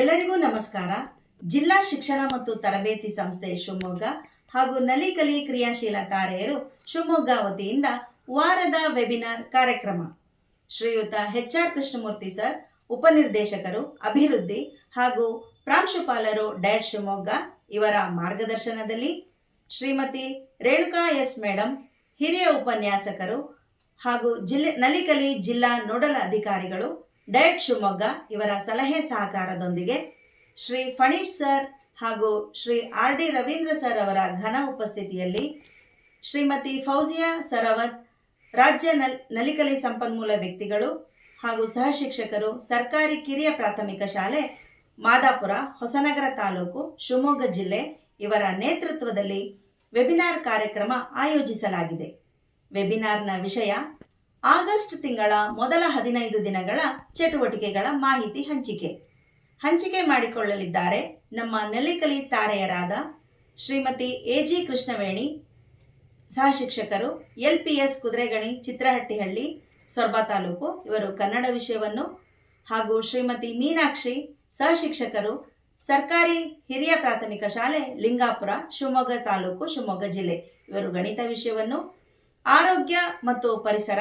ಎಲ್ಲರಿಗೂ ನಮಸ್ಕಾರ. ಜಿಲ್ಲಾ ಶಿಕ್ಷಣ ಮತ್ತು ತರಬೇತಿ ಸಂಸ್ಥೆ ಶಿವಮೊಗ್ಗ ಹಾಗೂ ನಲಿಕಲಿ ಕ್ರಿಯಾಶೀಲ ತಾರೆಯರು ಶಿವಮೊಗ್ಗ ವತಿಯಿಂದ ವಾರದ ವೆಬಿನಾರ್ ಕಾರ್ಯಕ್ರಮ. ಶ್ರೀಯುತ ಎಚ್ ಆರ್ ಕೃಷ್ಣಮೂರ್ತಿ ಸರ್, ಉಪನಿರ್ದೇಶಕರು, ಅಭಿವೃದ್ಧಿ ಹಾಗೂ ಪ್ರಾಂಶುಪಾಲರು ಡಯಟ್ ಶಿವಮೊಗ್ಗ ಇವರ ಮಾರ್ಗದರ್ಶನದಲ್ಲಿ ಶ್ರೀಮತಿ ರೇಣುಕಾ ಎಸ್ ಮೇಡಂ, ಹಿರಿಯ ಉಪನ್ಯಾಸಕರು ಹಾಗೂ ಜಿಲ್ಲೆ ನಲಿಕಲಿ ಜಿಲ್ಲಾ ನೋಡಲ್ ಅಧಿಕಾರಿಗಳು ಡಯಟ್ ಶಿವಮೊಗ್ಗ ಇವರ ಸಲಹೆ ಸಹಕಾರದೊಂದಿಗೆ ಶ್ರೀ ಫಣೀಶ್ ಸರ್ ಹಾಗೂ Shri R D Ravindra sir ಅವರ ಘನ ಉಪಸ್ಥಿತಿಯಲ್ಲಿ ಶ್ರೀಮತಿ ಫೌಜಿಯಾ ಸರವತ್, ರಾಜ್ಯ ನಲ್, ನಲಿಕಲಿ ಸಂಪನ್ಮೂಲ ವ್ಯಕ್ತಿಗಳು ಹಾಗೂ ಸಹ ಶಿಕ್ಷಕರು ಸರ್ಕಾರಿ ಕಿರಿಯ ಪ್ರಾಥಮಿಕ ಶಾಲೆ ಮಾದಾಪುರ, ಹೊಸನಗರ ತಾಲೂಕು, ಶಿವಮೊಗ್ಗ ಜಿಲ್ಲೆ ಇವರ ನೇತೃತ್ವದಲ್ಲಿ ವೆಬಿನಾರ್ ಕಾರ್ಯಕ್ರಮ ಆಯೋಜಿಸಲಾಗಿದೆ. ವೆಬಿನಾರ್ನ ವಿಷಯ ಆಗಸ್ಟ್ ತಿಂಗಳ ಮೊದಲ ಹದಿನೈದು ದಿನಗಳ ಚಟುವಟಿಕೆಗಳ ಮಾಹಿತಿ ಹಂಚಿಕೆ. ಹಂಚಿಕೆ ಮಾಡಿಕೊಳ್ಳಲಿದ್ದಾರೆ ನಮ್ಮ ನೆಲ್ಲಿಕಲಿ ತಾರೆಯರಾದ ಶ್ರೀಮತಿ ಎ ಜಿ ಕೃಷ್ಣವೇಣಿ, ಸಹ ಶಿಕ್ಷಕರು, L P S Kuduregani Chitrahattihalli, Soraba taluk, ಇವರು ಕನ್ನಡ ವಿಷಯವನ್ನು, ಹಾಗೂ ಶ್ರೀಮತಿ ಮೀನಾಕ್ಷಿ, ಸಹ ಶಿಕ್ಷಕರು, ಸರ್ಕಾರಿ ಹಿರಿಯ ಪ್ರಾಥಮಿಕ ಶಾಲೆ, ಲಿಂಗಾಪುರ, ಶಿವಮೊಗ್ಗ ತಾಲೂಕು, ಶಿವಮೊಗ್ಗ ಜಿಲ್ಲೆ. ಇವರು ಗಣಿತ ವಿಷಯವನ್ನು, ಆರೋಗ್ಯ ಮತ್ತು ಪರಿಸರ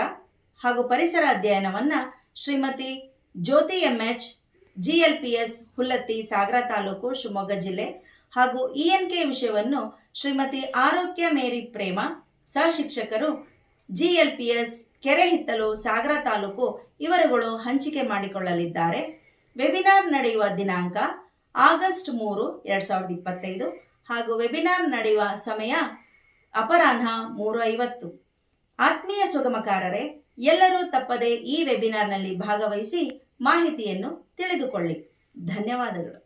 ಹಾಗೂ ಪರಿಸರ ಅಧ್ಯಯನವನ್ನು Shrimati Jyoti M H G L Hullatti, Sagara taluk, Shivamogga ಜಿಲ್ಲೆ ಹಾಗೂ ಇ ಎನ್ ಕೆ ವಿಷಯವನ್ನು ಶ್ರೀಮತಿ ಆರೋಗ್ಯ ಮೇರಿ ಪ್ರೇಮ, ಸಹ ಶಿಕ್ಷಕರು G L P S Kerehittalu Sagara taluk ಇವರುಗಳು ಹಂಚಿಕೆ ಮಾಡಿಕೊಳ್ಳಲಿದ್ದಾರೆ. ವೆಬಿನಾರ್ ನಡೆಯುವ ದಿನಾಂಕ ಆಗಸ್ಟ್ ಮೂರು, ಎರಡು ಸಾವಿರದ ಇಪ್ಪತ್ತೈದು ಹಾಗೂ ವೆಬಿನಾರ್ ನಡೆಯುವ ಸಮಯ ಅಪರಾಹ್ನ ಮೂರು ಐವತ್ತು. ಆತ್ಮೀಯ ಸುಗಮಕಾರರೇ ಎಲ್ಲರೂ ತಪ್ಪದೆ ಈ ವೆಬಿನಾರ್ನಲ್ಲಿ ಭಾಗವಹಿಸಿ ಮಾಹಿತಿಯನ್ನು ತಿಳಿದುಕೊಳ್ಳಿ. ಧನ್ಯವಾದಗಳು.